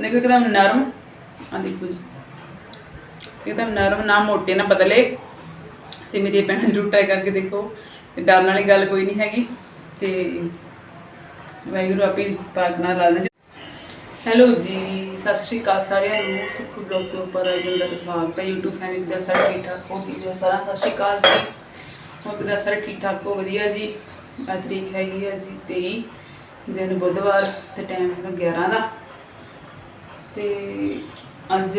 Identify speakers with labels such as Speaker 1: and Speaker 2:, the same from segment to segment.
Speaker 1: ਦੇਖੋ ਇੱਕਦਮ ਨਰਮ ਆ ਦੇਖੋ ਜੀ। ਇੱਕਦਮ ਨਰਮ, ਨਾ ਮੋਟੇ, ਨਾ ਪਤਲੇ। ਤੇ ਮੇਰੀ ਭੈਣ ਜ਼ਰੂਰ ਟਰਾਈ ਕਰਕੇ ਦੇਖੋ। ਤੇ ਡਰਨ ਵਾਲੀ ਗੱਲ ਕੋਈ ਨਹੀਂ ਹੈਗੀ। ਤੇ ਵਾਹਿਗੁਰੂ ਆਪੇ ਪਾਕ ਨਾਲ ਲਾ ਦੇ ਹੈਲੋ ਜੀ, ਸਤਿ ਸ਼੍ਰੀ ਅਕਾਲ ਸਾਰਿਆਂ ਨੂੰ। ਸੁਖ ਬਲੌਗ ਤੋਂ ਉੱਪਰ ਆਇਆਂ ਦਾ ਸਵਾਗਤ ਹੈ। YouTube ਫੈਮਿਲੀ ਦਾ ਸਾਰਾ ਠੀਕ ਠਾਕ ਹੋ ਜੀ? ਸਾਰਾ ਸਤਿ ਸ਼੍ਰੀ ਅਕਾਲ ਜੀ। ਹੋਰ ਦਾ ਸਾਰੇ ਠੀਕ ਠਾਕ ਹੋ? ਵਧੀਆ ਜੀ। ਅੱਜ ਤਰੀਕ ਹੈਗੀ ਹੈ ਜੀ 23 ਦਿਨ ਬੁੱਧਵਾਰ ਤੇ ਟਾਈਮ ਹੈਗਾ 11 ਦਾ। ਤੇ ਅੱਜ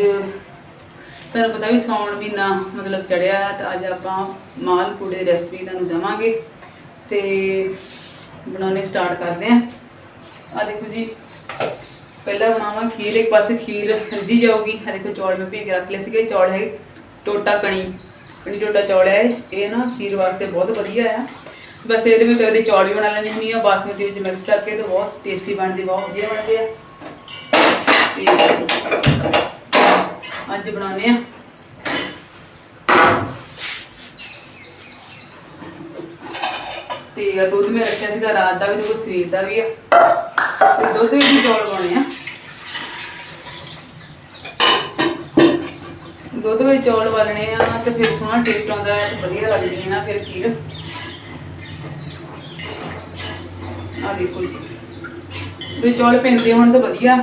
Speaker 1: ਤੁਹਾਨੂੰ ਪਤਾ ਵੀ ਸੌਣ ਮਹੀਨਾ ਮਤਲਬ ਚੜਿਆ ਹੈ ਤਾਂ ਅੱਜ ਆਪਾਂ ਮਾਲ ਪੂੜੇ ਰੈਸਪੀ ਤੁਹਾਨੂੰ ਦਵਾਂਗੇ ਤੇ ਬਣਾਉਣੇ ਸਟਾਰਟ ਕਰਦੇ ਆਂ ਆ ਦੇਖੋ ਜੀ, ਪਹਿਲਾਂ ਬਣਾਵਾਂ ਖੀਰ, ਇੱਕ ਪਾਸੇ ਖੀਰ ਰਿੱਝੀ ਜਾਊਗੀ। ਆ ਦੇਖੋ ਚੌਲ ਮੈਂ ਭੇਜ ਕੇ ਰੱਖ ਲਏ ਸੀਗੇ, ਚੌਲ ਹੈ ਟੋਟਾ ਕਣੀ ਕਣੀ ਟੋਟਾ ਚੌਲ ਹੈ ਇਹ। ਨਾ ਖੀਰ ਵਾਸਤੇ ਬਹੁਤ ਵਧੀਆ ਆ। ਬਸ ਇਹਦੇ ਵਿੱਚ ਕਦੇ ਚੌਲ ਵੀ ਬਣਾ ਲੈਣੀ ਹੁੰਦੀ ਆ ਬਾਸਮਤੀ ਵਿੱਚ ਮਿਕਸ ਕਰਕੇ ਤੇ ਬਹੁਤ ਟੇਸਟੀ ਬਣਦੀ, ਬਹੁਤ ਵਧੀਆ ਬਣਦੇ ਆ। ਤੇ ਅੱਜ ਬਣਾਉਣੇ ਆ ਤੇ ਇਹ ਦੁੱਧ ਮੈਂ ਰੱਖਿਆ ਸੀਗਾ, ਰਾਤ ਦਾ ਵੀ ਤੇ ਸਵੇਰ ਦਾ ਵੀ ਆ। ਤੇ ਦੁੱਧ ਵਿੱਚ ਵੀ ਚੌਲ ਪਾਉਣੇ ਆ। ਦੁੱਧ ਵਿੱਚ ਚੌਲ ਵਾਲਣੇ ਆ ਤੇ ਫਿਰ ਸੋਹਣਾ ਟੇਸਟ ਆਉਂਦਾ ਹੈ ਤੇ ਵਧੀਆ ਲੱਗਦੀ ਹੈ ਨਾ ਫਿਰ ਖੀਰ। ਆ ਦੇਖੋ ਜੀ। ਵੀ ਚੌਲ ਪੈਂਦੇ ਹੋਣ ਤਾਂ ਵਧੀਆ।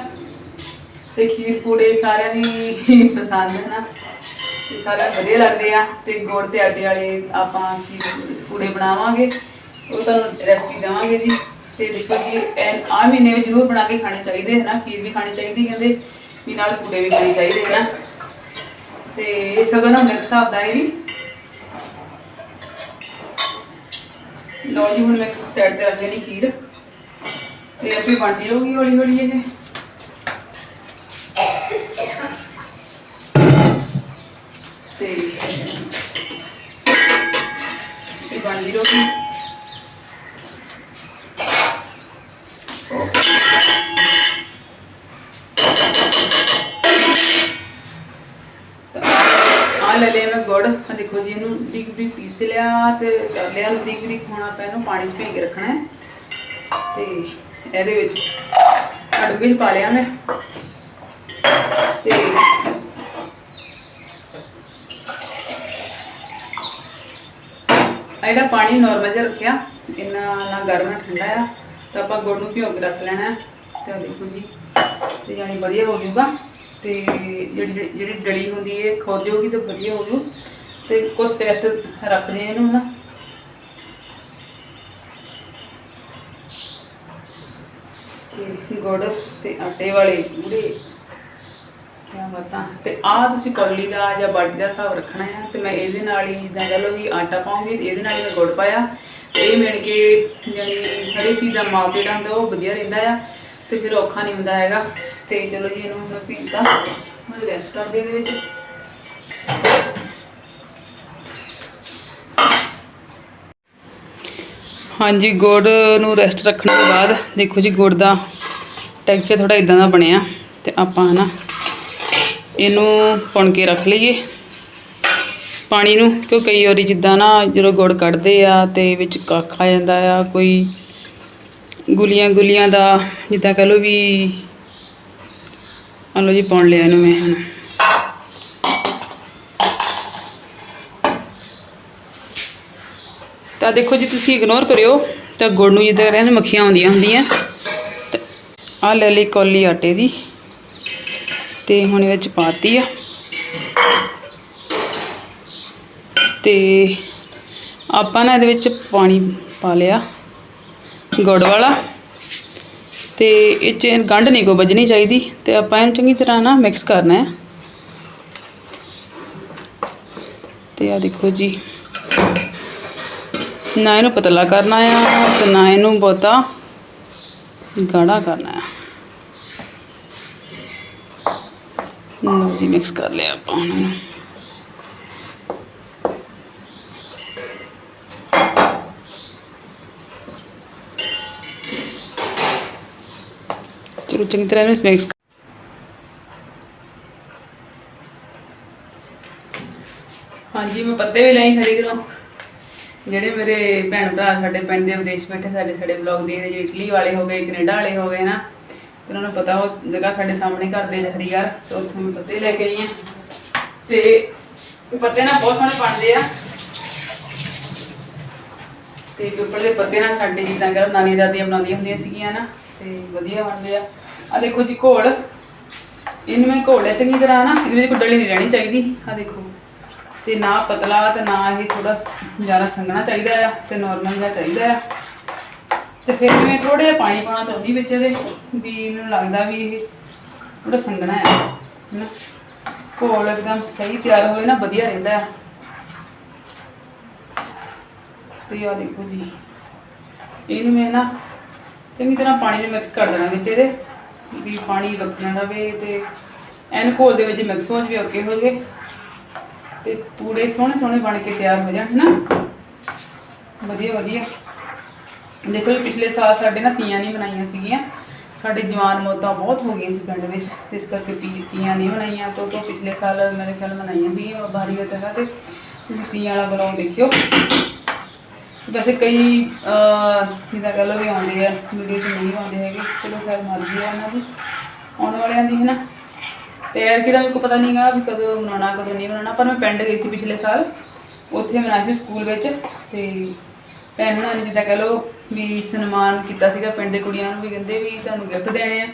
Speaker 1: ਤੇ ਖੀਰ ਪੂੜੇ ਸਾਰਿਆਂ ਦੀ ਪਸੰਦ ਹੈ ਨਾ। ਤੇ ਸਾਰਿਆਂ ਨੂੰ ਵਧੀਆ ਲੱਗਦੇ ਆ ਤੇ ਗੁੜ ਤੇ ਆਟੇ ਵਾਲੇ ਆਪਾਂ ਖੀਰ ਪੂੜੇ ਬਣਾਵਾਂਗੇ। ਉਹ ਤੁਹਾਨੂੰ ਰੈਸਪੀ ਦੇਵਾਂਗੇ ਜੀ। ਤੇ ਦੇਖੋ ਜੀ, ਇਹ ਆ ਮਹੀਨੇ ਵਿੱਚ ਜ਼ਰੂਰ ਬਣਾ ਕੇ ਖਾਣੇ ਚਾਹੀਦੇ ਹੈ ਨਾ। ਖੀਰ ਵੀ ਖਾਣੀ ਚਾਹੀਦੀ ਕਹਿੰਦੇ, ਵੀ ਨਾਲ ਪੂੜੇ ਵੀ ਖਾਣੇ ਚਾਹੀਦੇ ਹੈ ਨਾ। ਤੇ ਇਹ ਸਗਨ ਹੁੰਦਾ ਇੱਕ ਹਿਸਾਬ ਦਾ ਇਹ ਵੀ। ਲੋ ਜੀ, ਹੁਣ ਮੈਂ ਸਾਈਡ ਤੇ ਰੱਖ ਦੇਣੀ ਖੀਰ। ਤੇ ਅਸੀਂ ਬਣਦੀ ਰਹੂਗੀ ਹੌਲੀ ਹੌਲੀ ਇਹ ਤੇ ਇਹ ਬਣਦੀ ਰਹੂਗੀ ਆ ਲੈ ਲਿਆ ਮੈਂ ਗੁੜ। ਆ ਦੇਖੋ ਜੀ, ਇਹਨੂੰ ਬਰੀਕ ਬਰੀਕ ਪੀਸ ਲਿਆ ਤੇ ਕਰ ਲਿਆ ਬਰੀਕ ਬਰੀਕ ਹੋਣਾ ਪਿਆ, ਇਹਨੂੰ ਪਾਣੀ 'ਚ ਭੇਜ ਕੇ ਰੱਖਣਾ ਹੈ। ਤੇ ਇਹਦੇ ਵਿੱਚ ਅੜੂਗੇ 'ਚ ਪਾ ਲਿਆ ਮੈਂ। ਤੇ ਆ ਜਿਹੜਾ ਪਾਣੀ ਨਾਰਮਲ ਜਿਹਾ ਰੱਖਿਆ। ਇੰਨਾ ਨਾ ਗਰਮ, ਨਾ ਠੰਡਾ ਆ। ਤਾਂ ਆਪਾਂ ਗੁੜ ਨੂੰ ਭਿਓ ਕੇ ਰੱਖ ਲੈਣਾ ਤੇ ਦੇਖੋ ਜੀ, ਤੇ ਜਾਨੀ ਵਧੀਆ ਹੋ ਜਾਊਗਾ। ਤੇ ਜਿਹੜੀ ਜਿਹੜੀ- ਡਲੀ ਹੁੰਦੀ ਹੈ ਖੋਦ ਜਾਊਗੀ ਤਾਂ ਵਧੀਆ ਹੋ ਜੂ ਤੇ ਕੁਝ ਟੈਸਟ ਰੱਖਦੇ ਆ ਇਹਨੂੰ ਨਾ। ਗੁੜ ਤੇ ਆਟੇ ਵਾਲੇ ਪੂਰੇ ਕਿਆ ਬਤਾ। ਤੇ ਆ ਤੁਸੀਂ ਕੌਲੀ ਦਾ ਜਾਂ ਬਾਟੀ ਦਾ ਹਿਸਾਬ ਰੱਖਣਾ ਹੈ ਤੇ ਮੈਂ ਇਹਦੇ ਨਾਲ ਹੀ ਜਿੱਦਾਂ ਕਹ ਲਓ ਵੀ ਆਟਾ ਪਾਉਂਗੀ, ਤੇ ਇਹਦੇ ਨਾਲ ਹੀ ਮੈਂ ਗੁੜ ਪਾਇਆ। ਤੇ ਇਹ ਮਿਲ ਕੇ ਜਾਨੀ ਹਰੇਕ ਚੀਜ਼ ਦਾ ਮਾਪ ਜਿਹੜਾ ਹੁੰਦਾ ਉਹ ਵਧੀਆ ਰਹਿੰਦਾ ਆ। ਤੇ ਫਿਰ ਔਖਾ ਨਹੀਂ ਹੁੰਦਾ ਹੈਗਾ। ਤੇ ਚਲੋ ਜੀ, ਇਹਨੂੰ ਮੈਂ ਪੀਤਾ ਮੈਂ ਰੈਸਟ ਕਰ ਇਹਦੇ ਵਿੱਚ। ਹਾਂਜੀ, ਗੁੜ ਨੂੰ ਰੈਸਟ ਰੱਖਣ ਤੋਂ ਬਾਅਦ ਦੇਖੋ ਜੀ, ਗੁੜ ਦਾ ਟੈਕਸਚਰ ਥੋੜਾ ਇਦਾਂ ਦਾ ਬਣਿਆ ਤੇ ਆਪਾਂ ਨਾ ਇਹਨੂੰ ਪੁਣ ਕੇ ਰੱਖ ਲਈਏ ਪਾਣੀ ਨੂੰ ਕਿਉਂ ਕਈ ਵਾਰੀ ਜਿੱਦਾਂ ਨਾ ਜਦੋਂ ਗੁੜ ਕੱਢਦੇ ਆ ਤੇ ਵਿੱਚ ਕੱਖ ਆ ਜਾਂਦਾ ਆ, ਕੋਈ ਗੁਲੀਆਂ ਗੁਲੀਆਂ ਦਾ ਜਿੱਦਾਂ ਕਹ ਲਓ ਵੀ ਆ ਲਓ ਜੀ ਪਾਉਣ ਲਿਆ ਇਹਨੂੰ ਮੈਂ ਹੁਣ। ਤਾਂ ਦੇਖੋ ਜੀ, ਤੁਸੀਂ ਇਗਨੋਰ ਕਰਿਓ। ਤਾਂ ਗੁੜ ਨੂੰ ਜਿੱਦਾਂ ਕਹਿੰਦੇ ਮੱਖੀਆਂ ਆਉਂਦੀਆਂ ਹੁੰਦੀਆਂ। ਤੇ ਆ ਲੈ ਲਈ ਕੌਲੀ ਆਟੇ ਦੀ। ਤੇ ਹੁਣ ਵਿੱਚ ਪਾਤੀ ਆ। ਤੇ ਆਪਾਂ ਨਾ ਇਹਦੇ ਵਿੱਚ ਪਾਣੀ ਪਾ ਲਿਆ। ਗੁੜ ਵਾਲਾ। ਤੇ ਇਹ 'ਚ ਗੰਢ ਨਹੀਂ ਕੋ ਵੱਜਣੀ ਚਾਹੀਦੀ ਤੇ ਆਪਾਂ ਇਹਨੂੰ ਚੰਗੀ ਤਰ੍ਹਾਂ ਨਾ ਮਿਕਸ ਕਰਨਾ ਹੈ। ਤੇ ਆ ਦੇਖੋ ਜੀ। ਨਾ ਇਹਨੂੰ ਪਤਲਾ ਕਰਨਾ ਆ ਤੇ ਨਾ ਇਹਨੂੰ ਬਹੁਤਾ ਗਾੜਾ ਕਰਨਾ ਆ। ਲਓ ਜੀ ਮਿਕਸ ਕਰ ਲਿਆ ਆਪਾਂ ਹੁਣ ਇਹਨੂੰ ਚੰਗੀ ਤਰ੍ਹਾਂ ਇਹਨੂੰ ਮਿਕਸ ਹਾਂਜੀ, ਮੈਂ ਪੱਤੇ ਵੀ ਲਈ ਹਰੀ ਕਿਲੋ ਜਿਹੜੇ ਮੇਰੇ ਭੈਣ ਭਰਾ ਸਾਡੇ ਪਿੰਡ ਦੇ ਵਿਦੇਸ਼ ਬੈਠੇ ਸਾਡੇ ਸਾਡੇ ਬਲੌਗ ਦੇ ਜਿਹੜੇ ਇਟਲੀ ਵਾਲੇ ਹੋ ਗਏ, ਕੈਨੇਡਾ ਵਾਲੇ ਹੋ ਗਏ ਨਾ, ਉਹਨਾਂ ਨੂੰ ਪਤਾ ਉਹ ਜਗ੍ਹਾ ਸਾਡੇ ਸਾਹਮਣੇ ਘਰ ਦੇ ਹਰੀਗਰ ਤੇ ਉੱਥੋਂ ਮੈਂ ਪੱਤੇ ਲੈ ਕੇ ਆਈ ਹਾਂ। ਤੇ ਪੱਤੇ ਨਾ ਬਹੁਤ ਸੋਹਣੇ ਬਣਦੇ ਆ। ਤੇ ਪਿੱਪਲ ਦੇ ਪੱਤੇ ਨਾਲ ਸਾਡੇ ਜਿੱਦਾਂ ਕਰ ਨਾਨੀ ਦਾਦੀਆਂ ਬਣਾਉਂਦੀਆਂ ਹੁੰਦੀਆਂ ਸੀਗੀਆਂ ਨਾ, ਤੇ ਵਧੀਆ ਬਣਦੇ ਆ। ਆ ਦੇਖੋ ਜੀ ਘੋਲ। ਇਹਨੂੰ ਮੈਂ ਘੋਲਿਆ ਚੰਗੀ ਤਰ੍ਹਾਂ ਨਾ, ਇਹਦੇ ਵਿੱਚ ਕੋਈ ਡਲੀ ਨਹੀਂ ਰਹਿਣੀ ਚਾਹੀਦੀ। ਆ ਦੇਖੋ। ਤੇ ਨਾ ਪਤਲਾ ਤੇ ਨਾ ਇਹ ਥੋੜਾ ਜ਼ਿਆਦਾ ਸੰਘਣਾ ਚਾਹੀਦਾ ਆ ਤੇ ਨਾਰਮਲ ਜਿਹਾ ਚਾਹੀਦਾ ਆ। ਤੇ ਫਿਰ ਮੈਂ ਥੋੜਾ ਜਿਹਾ ਪਾਣੀ ਪਾਉਣਾ ਚਾਹੁੰਦੀ ਵਿੱਚ ਇਹਦੇ। ਵੀ ਮੈਨੂੰ ਲੱਗਦਾ ਵੀ ਇਹ ਥੋੜਾ ਸੰਘਣਾ ਹੈ ਨਾ ਘੋਲ ਇੱਕਦਮ ਸਹੀ ਤਿਆਰ ਹੋਵੇ ਨਾ, ਵਧੀਆ ਰਹਿੰਦਾ ਹੈ ਤੇ ਆ ਦੇਖੋ ਜੀ। ਇਹਨੂੰ ਮੈਂ ਨਾ ਚੰਗੀ ਤਰ੍ਹਾਂ ਪਾਣੀ ਨੂੰ ਮਿਕਸ ਕਰ ਦੇਣਾ ਵਿੱਚ ਇਹਦੇ। ਵੀ ਪਾਣੀ ਵਗਣਾ ਰਵੇ ਤੇ ਐਨ ਘੋਲ ਦੇ ਵਿੱਚ ਮਿਕਸ ਹੋ ਜਾਵੇ ਓਕੇ ਹੋ ਜਾਵੇ ਤੇ ਪੂੜੇ ਸੋਹਣੇ ਸੋਹਣੇ ਬਣ ਕੇ ਤਿਆਰ ਹੋ ਜਾਣ, ਹਨਾ? ਵਧੀਆ ਵਧੀਆ। ਦੇਖੋ ਜੀ, ਪਿਛਲੇ ਸਾਲ ਸਾਡੇ ਨਾ ਤੀਆਂ ਨਹੀਂ ਬਣਾਈਆਂ ਸੀਗੀਆਂ। ਸਾਡੇ ਜਵਾਨ ਮੌਤਾਂ ਬਹੁਤ ਹੋ ਗਈਆਂ ਸੀ ਪਿੰਡ ਵਿੱਚ, ਤੇ ਇਸ ਕਰਕੇ ਤੀ- ਤੀਆਂ ਨਹੀਂ ਬਣਾਈਆਂ ਤੋਂ ਤੋਂ ਪਿਛਲੇ ਸਾਲ ਮੇਰੇ ਖਿਆਲ ਬਣਾਈਆਂ ਸੀਗੀਆਂ ਬਾਰੀ ਦਾ ਜਗ੍ਹਾ ਤੇ। ਤੁਸੀਂ ਤੀਆਂ ਵਾਲਾ ਬਲੌਗ ਦੇਖਿਓ। ਵੈਸੇ ਕਈ, ਅਹ, ਜਿੱਦਾਂ ਕਹ ਲਓ ਵੀ ਆਉਂਦੇ ਆ ਵੀਡੀਓ 'ਚ ਨਹੀਂ ਆਉਂਦੇ ਹੈਗੇ, ਚਲੋ ਖੈਰ ਮਰਜ਼ੀ ਆ ਉਹਨਾਂ ਦੀ, ਆਉਣ ਵਾਲਿਆਂ ਦੀ ਹੈ ਨਾ ਤੇ ਐਤਕੀ ਦਾ ਮੈਨੂੰ ਕੋਈ ਪਤਾ ਨਹੀਂਗਾ ਵੀ ਕਦੋਂ ਮਨਾਉਣਾ, ਕਦੋਂ ਨਹੀਂ ਮਨਾਉਣਾ, ਪਰ ਮੈਂ ਪਿੰਡ ਗਈ ਸੀ ਪਿਛਲੇ ਸਾਲ, ਉੱਥੇ ਮਨਾਇਆ ਸੀ ਸਕੂਲ ਵਿੱਚ, ਤੇ ਭੈਣ ਹੁਣਾਂ ਨੇ ਜਿੱਦਾਂ ਕਹ ਲਓ ਵੀ ਸਨਮਾਨ ਕੀਤਾ ਸੀਗਾ ਪਿੰਡ ਦੇ ਕੁੜੀਆਂ ਨੂੰ, ਵੀ ਕਹਿੰਦੇ ਵੀ ਤੁਹਾਨੂੰ ਗਿਫਟ ਦੇਣੇ ਆ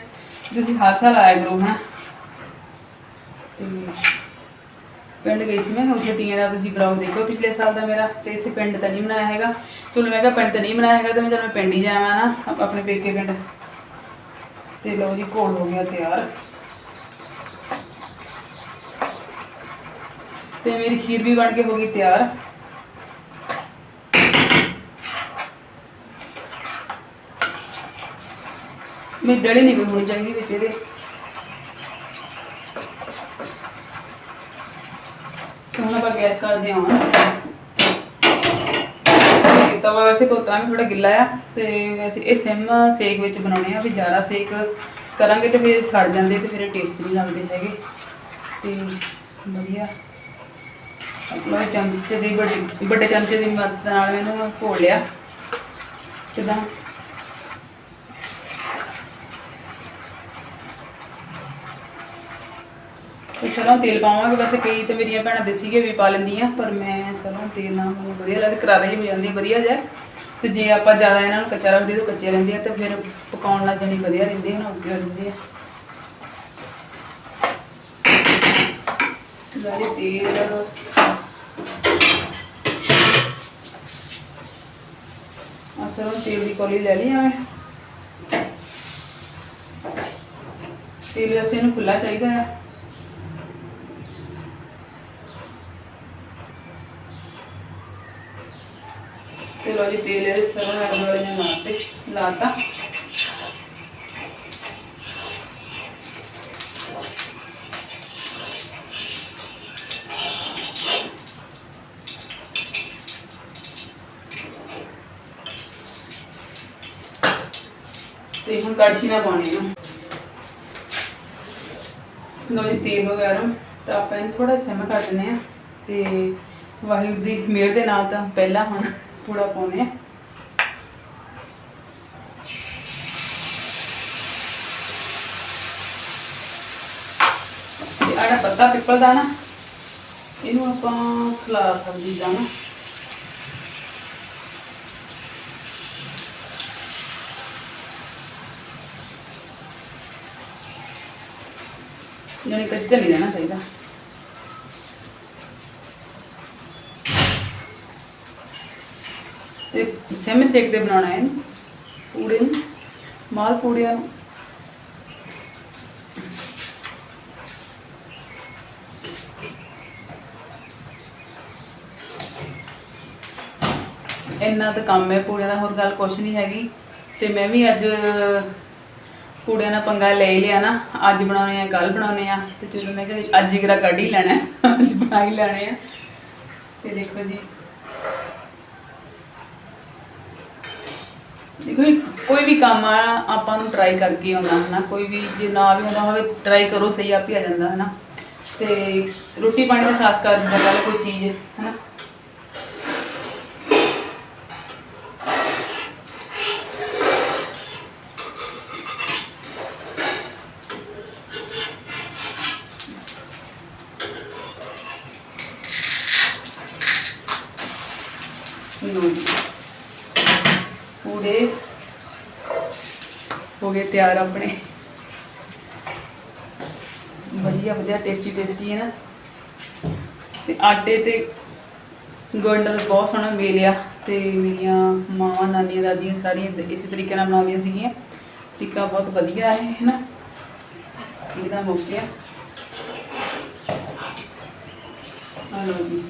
Speaker 1: ਤੁਸੀਂ ਹਰ ਸਾਲ ਆਇਆ ਕਰੋ, ਹਨਾ? ਤੇ ਪਿੰਡ ਗਈ ਸੀ ਮੈਂ ਉੱਥੇ ਤੀਆਂ ਦਾ ਤੁਸੀਂ ਬਲੌਗ ਦੇਖੋ, ਪਿਛਲੇ ਸਾਲ ਦਾ ਮੇਰਾ ਤੇ ਇੱਥੇ ਪਿੰਡ ਤਾਂ ਨਹੀਂ ਬਣਾਇਆ ਹੈਗਾ। ਚਲੋ ਮੈਂ ਕਿਹਾ ਪਿੰਡ ਤਾਂ ਨਹੀਂ ਬਣਾਇਆ ਹੈਗਾ ਤੇ ਮੈਂ ਚਲ ਪਿੰਡ ਹੀ ਜਾਵਾਂ ਨਾ ਆਪਣੇ ਪੇਕੇ ਪਿੰਡ। ਤੇ ਲਓ ਜੀ, ਘੋਲ ਹੋ ਗਿਆ ਤਿਆਰ। ਤੇ ਮੇਰੀ ਖੀਰ ਵੀ ਬਣ ਕੇ ਹੋ ਗਈ ਤਿਆਰ। ਮੇਰੀ ਡੜੀ ਨਹੀਂ ਹੋਣੀ ਚਾਹੀਦੀ ਵਿੱਚ ਇਹਦੇ। ਹੁਣ ਆਪਾਂ ਗੈਸ ਕਰਦੇ ਹਾਂ। ਤੇ ਤਵਾ ਵੈਸੇ ਧੋਤਾ ਵੀ ਥੋੜਾ ਗਿੱਲਾ ਆ, ਤੇ ਵੈਸੇ ਇਹ ਸਿਮ ਸੇਕ ਵਿੱਚ ਬਣਾਉਣੇ ਆ, ਵੀ ਜ਼ਿਆਦਾ ਸੇਕ ਕਰਾਂਗੇ ਤੇ ਫਿਰ ਸੜ ਜਾਂਦੇ ਤੇ ਫਿਰ ਟੇਸਟ ਨਹੀਂ ਲੱਗਦੇ ਹੈਗੇ। ਤੇ ਵਧੀਆ। ਆਪਣਾ ਚਮਚੇ ਦੀ ਵੱਡੀ ਵੱਡੇ ਚਮਚੇ ਦੀ ਮਦਦ ਨਾਲ ਇਹਨੂੰ ਘੋਲ ਲਿਆ। ਕਿਦਾਂ? ਸਰੋਂ ਤੇਲ ਪਾਵਾਂਗੇ, ਵੈਸੇ ਕਈ ਤੇ ਮੇਰੀਆਂ ਭੈਣਾਂ ਦੇਸੀ ਘੀ ਵੀ ਪਾ ਲੈਂਦੀਆਂ, ਪਰ ਮੈਂ ਸਰੋਂ ਤੇਲ ਨਾਲ ਮੈਨੂੰ ਵਧੀਆ ਲੱਗਦਾ, ਕਰਾਰੇ ਜਿਹੀ ਹੋ ਜਾਂਦੀ, ਵਧੀਆ ਜਿਹਾ। ਤੇ ਜੇ ਆਪਾਂ ਜ਼ਿਆਦਾ ਇਹਨਾਂ ਨੂੰ ਕੱਚਾ ਰੱਖਦੇ ਤਾਂ ਕੱਚੇ ਰਹਿੰਦੇ ਆ, ਤੇ ਫਿਰ ਪਕਾਉਣ ਲੱਗ ਜਣੀ ਵਧੀਆ ਰਹਿੰਦੇ ਹਨ ਉੱਗੇ ਹੋ ਆ। ਜ਼ਿਆਦਾ ਤੇਲ ਸਰੋਂ ਤੇਲ ਦੀ ਕੋਲੀ ਲੈ ਲਈ ਆ ਤੇਲ ਵੈਸੇ ਇਹਨੂੰ ਖੁੱਲਾ ਚਾਹੀਦਾ ਆ। ਲੋ ਜੀ, ਤੇਲ ਇਹ ਸਰੋਂ ਨਾਲ ਵਾਲੇ ਨੇ ਮਾਰਤੇ ਲਾਤਾ। ਤੇ ਹੁਣ ਕੜਛੀ ਨਾਲ ਪਾਣੀ ਆ। ਲੋ ਤੇਲ ਵਗੈਰਾ, ਤਾਂ ਆਪਾਂ ਇਹਨੂੰ ਥੋੜਾ ਸਿਮ ਕਰ ਦਿੰਦੇ ਆ। ਤੇ ਵਾਹਿਗੁਰੂ ਦੀ ਮਿਹਰ ਦੇ ਨਾਲ ਤਾਂ ਪਹਿਲਾਂ ਹੁਣ ਪੂੜਾ ਪਾਉਨੇ ਆ ਆੜਾ ਪੱਤਾ ਪਿੱਪਲ ਦਾ ਨਾ, ਇਹਨੂੰ ਆਪਾਂ ਖਲਾ ਸਬਜ਼ੀ ਦਾ ਨਾ ਜਾਨੀ ਕੱਚਾ ਨਹੀਂ ਰਹਿਣਾ ਚਾਹੀਦਾ। ਤੇ ਸਿਮ ਸੇਕ ਤੇ ਬਣਾਉਣਾ ਹੈ ਇਹਨੂੰ, ਪੂੜੇ ਨੂੰ ਮਾਲ ਪੂੜਿਆਂ ਨੂੰ। ਇੰਨਾ ਤਾਂ ਕੰਮ ਹੈ ਪੂੜਿਆਂ ਦਾ ਹੋਰ ਗੱਲ ਕੁਛ ਨਹੀਂ ਹੈਗੀ। ਤੇ ਮੈਂ ਵੀ ਅੱਜ ਪੂੜਿਆਂ ਦਾ ਪੰਗਾ ਲੈ ਹੀ ਲਿਆ ਨਾ ਅੱਜ ਬਣਾਉਣੇ ਆ ਕੱਲ ਬਣਾਉਣੇ ਆ ਤੇ ਚਲੋ ਮੈਂ ਕਿਹਾ ਅੱਜ ਜਿਗਰਾ ਕੱਢ ਹੀ ਲੈਣਾ ਅੱਜ ਬਣਾ ਹੀ ਲੈਣੇ ਆ। ਤੇ ਦੇਖੋ ਜੀ। ਦੇਖੋ ਜੀ, ਕੋਈ ਵੀ ਕੰਮ ਆ ਆਪਾਂ ਨੂੰ ਟਰਾਈ ਕਰਕੇ ਆਉਂਦਾ ਹੈ ਨਾ ਕੋਈ ਵੀ ਜੇ ਨਾ ਵੀ ਆਉਂਦਾ ਹੋਵੇ ਟਰਾਈ ਕਰੋ ਸਹੀ ਆਪ ਹੀ ਆ ਜਾਂਦਾ ਹੈ ਨਾ ਤੇ ਰੋਟੀ ਪਾਣੀ ਦਾ ਖਾਸ ਕਰ ਜਿੱਦਾਂ ਗੱਲ ਕੋਈ ਚੀਜ਼ ਹੈ ਨਾ ਹੋ ਗਏ ਤਿਆਰ ਆਪਣੇ। ਵਧੀਆ ਵਧੀਆ ਟੇਸਟੀ ਟੇਸਟੀ ਹੈ ਨਾ। ਤੇ ਆਟੇ ਤੇ ਗੁੜ ਨਾਲ ਬਹੁਤ ਸੋਹਣਾ ਮੇਲਿਆ ਤੇ ਮੇਰੀਆਂ ਮਾਵਾਂ, ਨਾਨੀਆਂ, ਦਾਦੀਆਂ ਸਾਰੀਆਂ ਇਸੇ ਤਰੀਕੇ ਨਾਲ ਬਣਾਉਂਦੀਆਂ ਸੀਗੀਆਂ। ਟਿੱਕਾ ਬਹੁਤ ਵਧੀਆ ਹੈ ਹੈ ਨਾ। ਇਹਦਾ ਹੋ ਗਿਆ। ਆ ਲਓ ਜੀ।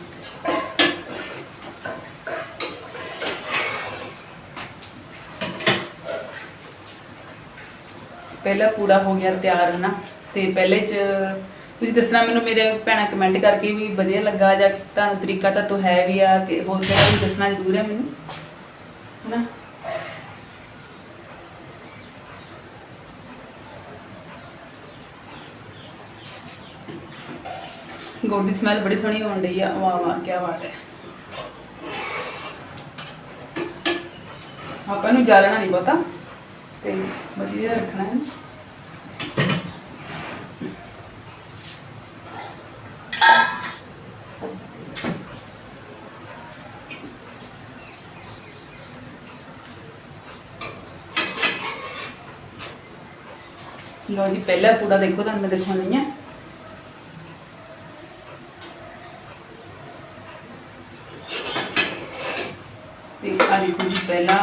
Speaker 1: ਪਹਿਲਾ ਪੂਰਾ ਹੋ ਗਿਆ ਤਿਆਰ ਹਨਾ, ਤੇ ਪਹਿਲੇ ਚ ਤੁਸੀਂ ਦੱਸਣਾ ਮੈਨੂੰ ਮੇਰੇ ਭੈਣਾਂ ਕਮੈਂਟ ਕਰਕੇ ਵੀ ਵਧੀਆ ਲੱਗਾ ਜਾਂ ਤੁਹਾਨੂੰ ਤਰੀਕਾ ਤਾਂ ਤੋਂ ਹੈ ਵੀ ਆ ਕਿ ਹੋਰ ਕਿਹੜਾ ਵੀ ਦੱਸਣਾ ਜ਼ਰੂਰ ਹੈ ਮੈਨੂੰ ਹੈ ਗੁੜ ਦੀ ਸਮੈਲ ਬੜੀ ਸੋਹਣੀ ਆਉਣ ਡਈ ਆ, ਵਾਹ ਵਾਹ ਕੀ ਬਾਤ ਹੈ। ਆਪਾਂ ਨੂੰ ਜਾਲਣਾ ਨਹੀਂ ਪਤਾ ਤੇ ਵਧੀਆ ਰੱਖਣਾ ਹੈ ਲੋ ਜੀ, ਪਹਿਲਾ ਪੂੜਾ ਦੇਖੋ, ਤੁਹਾਨੂੰ ਮੈਂ ਦਿਖਾਉਣੀ ਹੈ ਤੇ ਆ ਦੇਖੋ ਜੀ, ਪਹਿਲਾ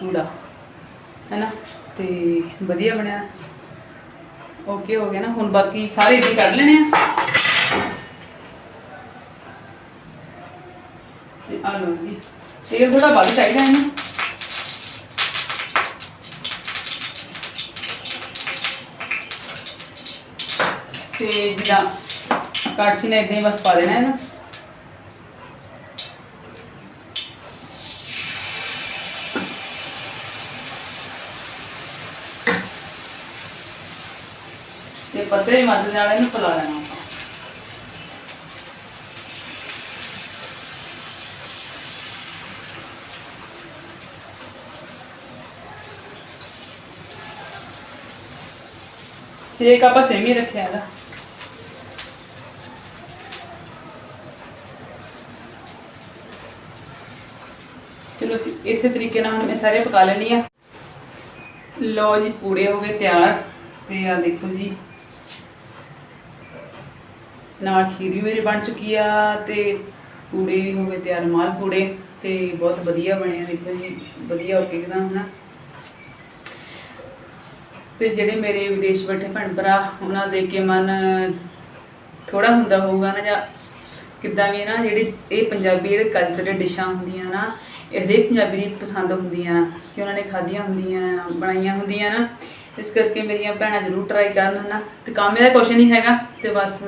Speaker 1: ਪੂੜਾ ਹੈ ਨਾ? ਤੇ ਵਧੀਆ ਬਣਿਆ। ਓਕੇ, ਹੋ ਗਿਆ ਨਾ। ਹੁਣ ਬਾਕੀ ਸਾਰੇ ਇਹਦੇ ਕੱਢ ਲੈਣੇ ਆ। ਤੇ ਆ ਲਓ ਜੀ। ਇਹ ਥੋੜਾ ਵੱਧ ਚਾਹੀਦਾ ਹੈ ਨਾ। ਤੇ ਜਿਹੜਾ ਕੜਛੀ ਨੇ ਇਦਾਂ ਹੀ ਬਸ ਪਾ ਦੇਣਾ ਇਹਨੂੰ। ਨਾ ਤੇ ਨਾਲ ਇਹਨੂੰ ਪਲਾ ਲੈਣਾ ਆਪਾਂ। ਸੇਕ ਆਪਾਂ ਸੇਮ ਹੀ ਰੱਖਿਆ ਇਹਦਾ। ਚਲੋ ਇਸੇ ਤਰੀਕੇ ਨਾਲ ਹੁਣ ਮੈਂ ਸਾਰੇ ਪਕਾ ਲੈਣੀ ਆ ਲੋ ਜੀ ਪੂਰੇ ਹੋ ਗਏ ਤਿਆਰ ਤੇ ਆ ਦੇਖੋ ਜੀ। ਨਾਲ ਖੀਰ ਵੀ ਮੇਰੀ ਬਣ ਚੁੱਕੀ ਆ ਤੇ ਪੂੜੇ ਵੀ ਹੋ ਗਏ ਤਿਆਰ ਮਾਲ ਪੂੜੇ ਤੇ ਬਹੁਤ ਵਧੀਆ ਬਣੇ ਆ, ਦੇਖੋ ਜੀ, ਵਧੀਆ ਹੋ ਕੇ ਇੱਕਦਮ ਹਨਾ। ਤੇ ਜਿਹੜੇ ਮੇਰੇ ਵਿਦੇਸ਼ ਬੈਠੇ ਭੈਣ ਭਰਾ, ਉਹਨਾਂ ਦੇ ਕੇ ਮਨ ਥੋੜਾ ਹੁੰਦਾ ਹੋਊਗਾ ਨਾ, ਜਾਂ ਕਿੱਦਾਂ ਵੀ ਨਾ, ਜਿਹੜੇ ਇਹ ਪੰਜਾਬੀ ਜਿਹੜੇ ਕਲਚਰਲ ਡਿਸ਼ਾਂ ਹੁੰਦੀਆਂ ਨਾ, ਇਹ ਹਰੇਕ ਪੰਜਾਬੀ ਦੀ ਪਸੰਦ ਹੁੰਦੀਆਂ ਕਿ ਉਹਨਾਂ ਨੇ ਖਾਧੀਆਂ ਹੁੰਦੀਆਂ, ਬਣਾਈਆਂ ਹੁੰਦੀਆਂ ਨਾ। ਇਸ ਕਰਕੇ ਮੇਰੀਆਂ ਭੈਣਾਂ ਜ਼ਰੂਰ ਟਰਾਈ ਕਰਨ ਨਾ ਤੇ ਕੰਮ ਮੇਰਾ ਕੁਛ ਨਹੀਂ ਹੈਗਾ। ਤੇ ਬਸ,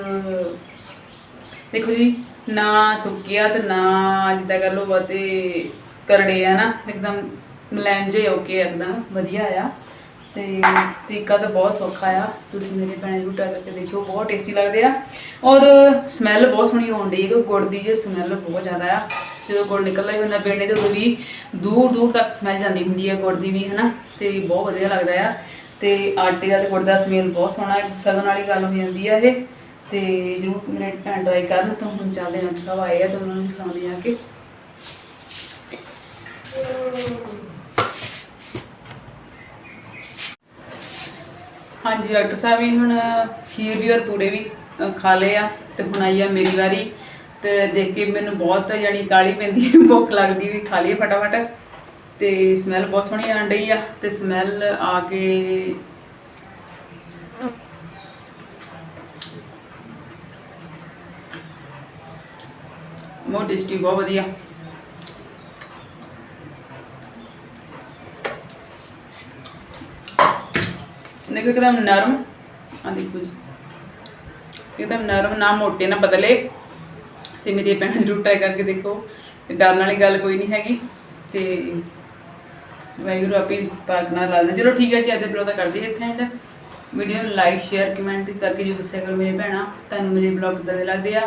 Speaker 1: ਦੇਖੋ ਜੀ, ਨਾ ਸੁੱਕਿਆ ਤੇ ਨਾ ਜਿੱਦਾਂ ਕਰ ਲਓ ਬਹੁਤੇ ਕਰੜੇ ਆ ਨਾ, ਇੱਕਦਮ ਮੁਲਾਇਮ ਜਿਹੇ ਓਕੇ ਇੱਕਦਮ ਵਧੀਆ ਆ। ਤੇ ਤਰੀਕਾ ਤਾਂ ਬਹੁਤ ਸੌਖਾ ਆ। ਤੁਸੀਂ ਮੇਰੇ ਭੈਣ ਨੂੰ ਟਰਾਈ ਕਰਕੇ ਦੇਖਿਓ, ਬਹੁਤ ਟੇਸਟੀ ਲੱਗਦੇ ਆ। ਔਰ ਸਮੈਲ ਬਹੁਤ ਸੋਹਣੀ ਆਉਣ ਡਈ ਹੈ ਗੁੜ ਦੀ ਜੇ ਸਮੈਲ ਬਹੁਤ ਜ਼ਿਆਦਾ ਆ। ਜਦੋਂ ਗੁੜ ਨਿਕਲਦਾ ਵੀ ਹੁੰਦਾ ਪੇੜੇ ਤੇ ਉਦੋਂ ਵੀ ਦੂਰ ਦੂਰ ਤੱਕ ਸਮੈਲ ਜਾਂਦੀ ਹੁੰਦੀ ਹੈ ਗੁੜ ਦੀ ਵੀ, ਹਨਾ? ਤੇ ਬਹੁਤ ਵਧੀਆ ਲੱਗਦਾ ਆ। ਤੇ ਆਟੇ ਦਾ ਤੇ ਗੁੜ ਦਾ ਸਮੈਲ ਬਹੁਤ ਸੋਹਣਾ ਹੈ, ਸਗਨ ਵਾਲੀ ਗੱਲ ਹੋ ਜਾਂਦੀ ਆ ਇਹ। ਤੇ ਜਰੂਰ ਮੇਰੇ ਭੈਣ ਟਰਾਈ ਕਰਨ ਤਾਂ ਹੁਣ ਚੱਲਦੇ ਡਾਕਟਰ ਸਾਹਿਬ ਆਏ ਆ ਤਾਂ ਉਹਨਾਂ ਨੂੰ ਖਿਲਾਉਂਦੇ ਆ ਕਿ। ਹਾਂਜੀ, ਡਾਕਟਰ ਸਾਹਿਬ ਵੀ ਹੁਣ ਖੀਰ ਵੀ ਔਰ ਪੂੜੇ ਵੀ ਖਾ ਲਏ ਆ ਤੇ ਹੁਣ ਆਈ ਆ ਮੇਰੀ ਵਾਰੀ। ਤੇ ਦੇਖ ਕੇ ਮੈਨੂੰ ਬਹੁਤ ਯਾਨੀ ਕਾਲੀ ਪੈਂਦੀ ਹੈ, ਭੁੱਖ ਲੱਗਦੀ ਵੀ ਖਾ ਲਈਏ ਫਟਾਫਟ। ਤੇ ਸਮੈਲ ਬਹੁਤ ਸੋਹਣੀ ਆਣ ਡਈ ਆ ਤੇ ਸਮੈਲ ਆ ਕੇ ਬਹੁਤ ਟੇਸਟੀ ਬਹੁਤ ਵਧੀਆ। ਦੇਖੋ ਇੱਕਦਮ ਨਰਮ ਆ ਦੇਖੋ ਜੀ। ਇੱਕਦਮ ਨਰਮ, ਨਾ ਮੋਟੇ, ਨਾ ਪਤਲੇ। ਤੇ ਮੇਰੀ ਭੈਣ ਜ਼ਰੂਰ ਟਰਾਈ ਕਰਕੇ ਦੇਖੋ। ਡਰਨ ਵਾਲੀ ਗੱਲ ਕੋਈ ਨਹੀਂ ਹੈਗੀ। ਤੇ ਵਾਹਿਗੁਰੂ ਆਪੇ ਪਾਕ ਨਾਲ ਲਾ ਦੇ ਚਲੋ ਠੀਕ ਹੈ ਜੀ, ਅੱਜ ਦੇ ਬਲੌਗ ਦਾ ਕਰਦੇ ਇੱਥੇ ਐਂਡ ਵੀਡੀਓ ਨੂੰ ਲਾਈਕ ਸ਼ੇਅਰ ਕਮੈਂਟ ਕਰਕੇ ਜੋ ਗੁੱਸੇ ਕਰੋ ਮੇਰੇ ਭੈਣਾਂ। ਤੁਹਾਨੂੰ ਮੇਰੇ ਬਲੌਗ ਕਿੱਦਾਂ ਦੇ ਲੱਗਦੇ ਆ?